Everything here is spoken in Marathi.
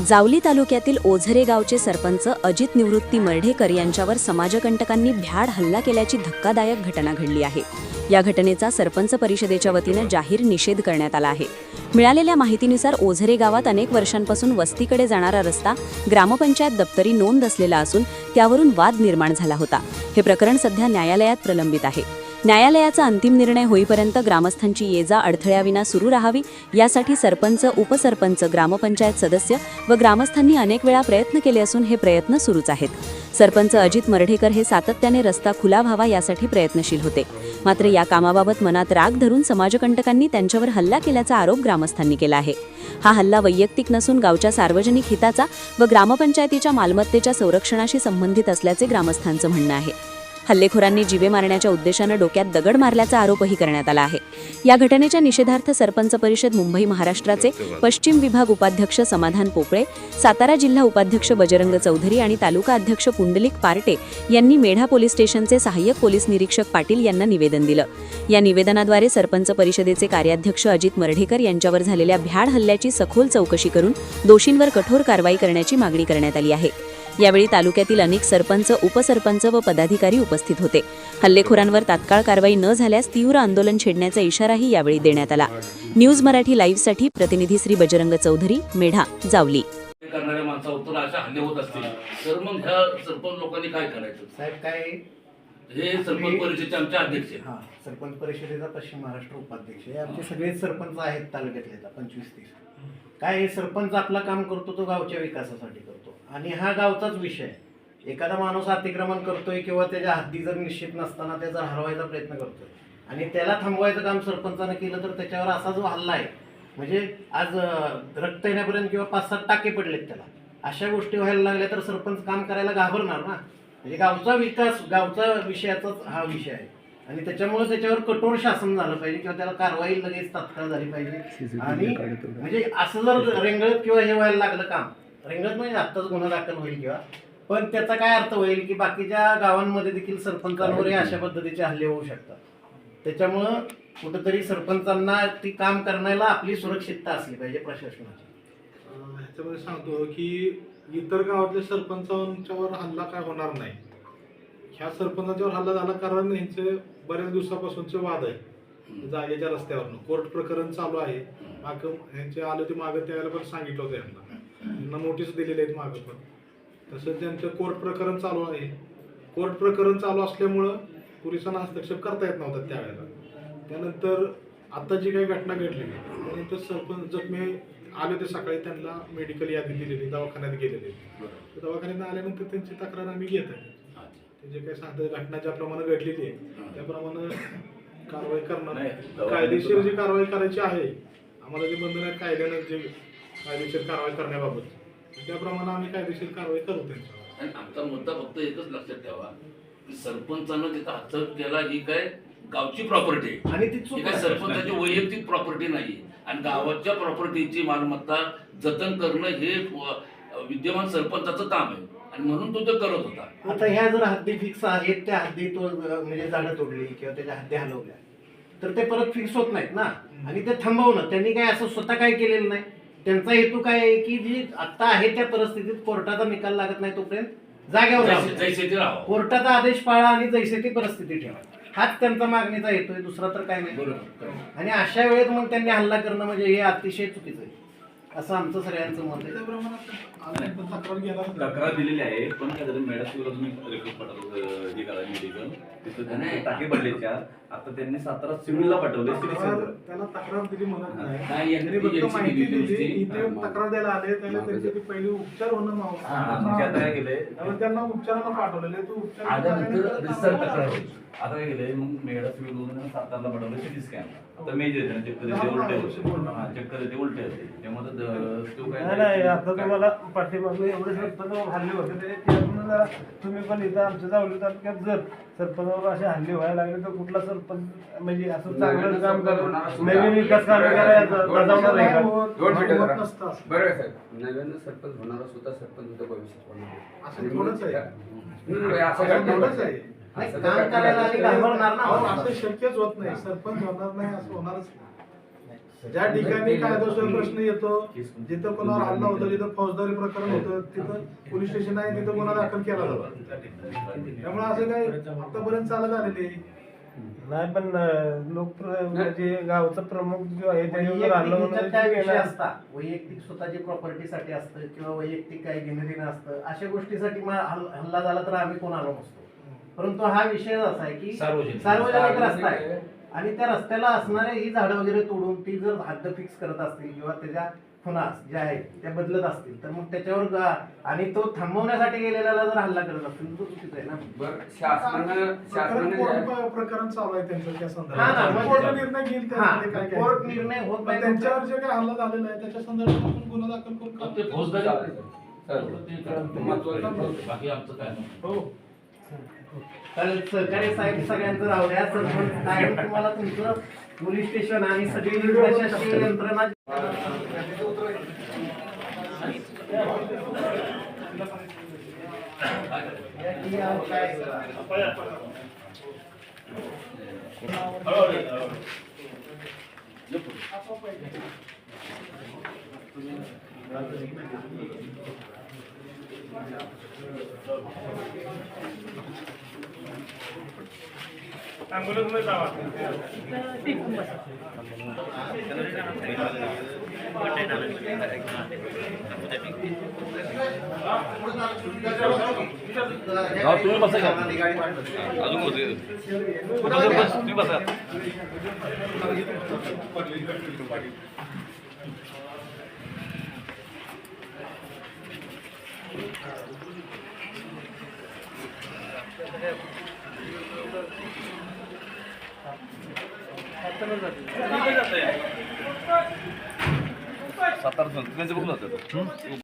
जावली तालुक्यातील ओझरे गावचे सरपंच अजित निवृत्ती मर्ढेकर यांच्यावर समाजकंटकांनी भ्याड हल्ला केल्याची धक्कादायक घटना घडली आहे. या घटनेचा सरपंच परिषदेच्या वतीनं जाहीर निषेध करण्यात आला आहे. मिळालेल्या माहितीनुसार ओझरे गावात अनेक वर्षांपासून वस्तीकडे जाणारा रस्ता ग्रामपंचायत दप्तरी नोंद असलेला असून त्यावरून वाद निर्माण झाला होता. हे प्रकरण सध्या न्यायालयात प्रलंबित आहे. न्यायालयाचा अंतिम निर्णय होईपर्यंत ग्रामस्थांची ये जा अडथळ्याविना सुरू राहावी यासाठी सरपंच उपसरपंच ग्रामपंचायत सदस्य व ग्रामस्थांनी अनेक वेळा प्रयत्न केले असून हे प्रयत्न सुरूच आहेत. सरपंच अजित मर्ढेकर हे सातत्याने रस्ता खुला व्हावा यासाठी प्रयत्नशील होते. मात्र या कामाबाबत मनात राग धरून समाजकंटकांनी त्यांच्यावर हल्ला केल्याचा आरोप ग्रामस्थांनी केला आहे. हा हल्ला वैयक्तिक नसून गावच्या सार्वजनिक हिताचा व ग्रामपंचायतीच्या मालमत्तेच्या संरक्षणाशी संबंधित असल्याचे ग्रामस्थांचं म्हणणं आहे. हल्लेखोरांनी जीवे मारण्याच्या उद्देशानं डोक्यात दगड मारल्याचा आरोपही करण्यात आला आहे. या घटनेच्या निषेधार्थ सरपंच परिषद मुंबई महाराष्ट्राचे पश्चिम विभाग उपाध्यक्ष समाधान पोपळे सातारा जिल्हा उपाध्यक्ष बजरंग चौधरी आणि तालुका अध्यक्ष पुंडलिक पार्टे यांनी मेढा पोलीस स्टेशनचे सहाय्यक पोलीस निरीक्षक पाटील यांना निवेदन दिलं. या निवेदनाद्वारे सरपंच परिषदेचे कार्याध्यक्ष अजित मर्ढेकर यांच्यावर झालेल्या भ्याड हल्ल्याची सखोल चौकशी करून दोषींवर कठोर कारवाई करण्याची मागणी करण्यात आली आहे. यावेळी तालुक्यातील अनेक सरपंच उपसरपंच व पदाधिकारी उपस्थित होते. हल्लेखोरांवर तात्काळ कारवाई न झाल्यास तीव्र आंदोलन छेडण्याचा इशाराही यावेळी देण्यात आला. न्यूज मराठी लाईव्हसाठी प्रतिनिधी श्री बजरंग चौधरी मेढा जावली. करणाऱ्या माणसावर अशा हल्ले होत असतील. तर मग ह्या सरपंच लोकांनी काय करायचं? साहेब काय? हे सरपंच परिषदेचे आमचे अध्यक्ष. हा सरपंच परिषदेचा पश्चिम महाराष्ट्र उपाध्यक्ष हे आमचे सगळेच सरपंच आहेत तालुक्यातले पंचवीस तीस. काय सरपंच आपला काम करतो तो गावच्या विकासासाठी करतो. आणि हा गावचाच विषय आहे. एखादा माणूस अतिक्रमण करतोय किंवा त्याच्या हद्दी जर निश्चित नसताना त्याचा हरवायचा प्रयत्न करतोय. आणि त्याला थांबवायचं काम सरपंचानं केलं तर त्याच्यावर असा जो हल्ला आहे म्हणजे आज रक्त येण्यापर्यंत किंवा पाच सात टाके पडलेत त्याला. अशा गोष्टी व्हायला लागल्या तर सरपंच काम करायला घाबरणार ना. म्हणजे गावचा विकास गावचा विषयाचाच हा विषय आहे. आणि त्याच्यामुळे त्याच्यावर कठोर शासन झालं पाहिजे किंवा त्याला कारवाई लगेच तात्काळ झाली पाहिजे. आणि म्हणजे असं जर रेंगळत किंवा हे व्हायला लागलं काम रेंगळत म्हणजे आत्ताच गुन्हा दाखल होईल किंवा पण त्याचा काय अर्थ होईल की बाकीच्या गावांमध्ये देखील सरपंचांवर हे अशा पद्धतीचे हल्ले होऊ शकतात. त्याच्यामुळं कुठंतरी सरपंचांना ती काम करण्याला आपली सुरक्षितता असली पाहिजे प्रशासनाची. अं, ह्याच्यामध्ये सांगतो की इतर गावातल्या सरपंचांच्यावर हल्ला काय होणार नाही. ह्या सरपंचांच्यावर हल्ला झाला कारण ह्यांचे बऱ्याच दिवसापासूनचे वाद आहे. जागेच्या रस्त्यावरनं. कोर्ट प्रकरण चालू आहे. माग ह्यांचे आले होते मागं त्यावेळेला पण सांगितलं होतं यांना. यांना नोटीस दिलेली आहेत मागं पण. तसंच त्यांचं कोर्ट प्रकरण चालू आहे. कोर्ट प्रकरण चालू असल्यामुळं पोलिसांना हस्तक्षेप करता येत नव्हता त्यावेळेला. त्यानंतर आता जी काही घटना घडली त्यानंतर सरपंच जखमी आले होते सकाळी त्यांना मेडिकल यादी दिलेली दवाखान्यात गेलेले दवाखान्यात आल्यानंतर त्यांची तक्रार आम्ही घेत आहे. जे काही सांगतात घटना ज्याप्रमाणे घडलेली आहे त्याप्रमाणे कारवाई करणार. कायदेशीर जी कारवाई करायची आहे आम्हाला जे बंधन आहेत कायद्यानं जे कायदेशीर कारवाई करण्याबाबत त्याप्रमाणे आम्ही कायदेशीर कारवाई करू त्यांच्यावर. आमचा मुद्दा फक्त एकच लक्षात ठेवा की सरपंचानं तिथं हस्तक्षेप केला ही काय गावची प्रॉपर्टी आहे. आणि ती काय आहे. सरपंचाची वैयक्तिक प्रॉपर्टी नाही आणि गावाच्या प्रॉपर्टीची मालमत्ता जतन करणं हे विद्यमान सरपंचाचं काम आहे. आणि म्हणून तो ते करत होता. आता ह्या जर हद्दी फिक्स आहेत त्या हद्दी तो म्हणजे झाडं तोडली किंवा त्याच्या हद्दी हलवल्या तर ते परत फिक्स होत नाहीत ना. आणि ते थांबवणं त्यांनी काय असं स्वतः काय केलेलं नाही. त्यांचा हेतू काय आहे की जी आता आहे त्या परिस्थितीत कोर्टाचा निकाल लागत नाही तोपर्यंत जाग्यावर जैसे- राहावं. जैसे ते राहावं. कोर्टाचा आदेश पाळा आणि जैसे ती परिस्थिती ठेवा. हाच त्यांचा मागणीचा हेतू आहे दुसरा तर काय नाही. बरोबर. आणि अशा वेळेत मग त्यांनी हल्ला करणं म्हणजे हे अतिशय चुकीचं आहे. असं आमचं सगळ्यांचं मत आहे. त्याप्रमाणे आम्ही पण तक्रार दिलेली आहे पण काय झालं मॅडम तुम्ही रेकॉर्ड पाठवलं हे करा मेडिकल तिथं त्यांनी टाके पडले चार आता त्यांनी सातारा सिव्हिलला पाठवले सिटी सेंटर त्याला तक्रार दिली म्हणत हा. नाही. त्यांनी फक्त माहिती दिली. इथे तक्रार द्यायला आले त्याला त्यांचे ते पहिले उपचार होणं त्यामुळे त्यांना उपचाराला पाठवलेले तो उपचार तक्रार होती. आता काय केलंय मग मेडा सिव्हिल मधून सातारला पाठवलं सिटी स्कॅन आता मेजर आहे चक्कर येते उलटे होते. हा, चक्कर येते उलटे होते. त्यामुळे द- तो नाही नाही आता काय? तुम्हाला पाठीमागून एवढे सरपंच हल्ले होते ते त्यातून जरा तुम्ही पण इथं आमच्या जावली तालुक्यात जर सरपंचावर असे हल्ले व्हायला लागले तर कुठला सरपंच म्हणजे असं चांगलं काम करून नवीन विकास काम करायला. बरोबर साहेब. नव्यानं सरपंच होणारा सुद्धा सरपंच होता भविष्यात होणार असं थोडंच आहे. असं थोडंच. आहे. नाही, असं काम करायला आणि घाबरणार ना अहो, असं शक्यच होत नाही. सरपंच होणार नाही असं होणारच नाही. ज्या ठिकाणी कायदेशीर प्रश्न येतो जिथं कोणावर हल्ला होतो जिथं फौजदारी प्रकरण होतं तिथं पोलीस स्टेशन आहे तिथं गुन्हा दाखल केला जातो. ठिकाणी. त्यामुळे असं काही आतापर्यंत चालत आलेले नाही पण लोक म्हणजे गावचा प्रमुख जो आहे त्याच्यावर हल्ला वैयक्तिक काय विषय वेगळा. असतात वैयक्तिक स्वतःची प्रॉपर्टीसाठी असतं किंवा वैयक्तिक काही घेणं देणं असतं. अशा गोष्टीसाठी हल- हल्ला झाला तर आम्ही कोण आलो नसतो. परंतु हा विषय असा आहे की सार्वजनिक. सार्वजनिक रस्ता आहे. आणि त्या रस्त्याला असणारे ही झाडं वगैरे तोडून ती जर हद्द फिक्स करत असतील किंवा त्याच्या खुणा ज्या आहेत त्या बदलत असतील तर मग त्याच्यावर आणि तो थांबवण्यासाठी गेलेल्याला जर हल्ला करत असतील तो चुकीचं आहे ना? प्रकरण चालू आहे त्यांचं त्या हा ना, संदर्भात म्हणजे- कोर्ट निर्णय होत नाही. त्यांच्यावर जे काही हल्ला झालेला आहे त्याच्या संदर्भात गुन्हा दाखल करून चालेल. बाकी आमचं काय हो. कारण सहकारी साहेब सगळ्यांचं राहू सरपंच साहेब तुम्हाला तुमचं पोलीस स्टेशन आणि सगळी प्रशासकीय यंत्रणा या काय तुम्ही बसा का? अजून होते. कुठं बस, तुम्ही बसा. सातारा तुम्ही बघून होतं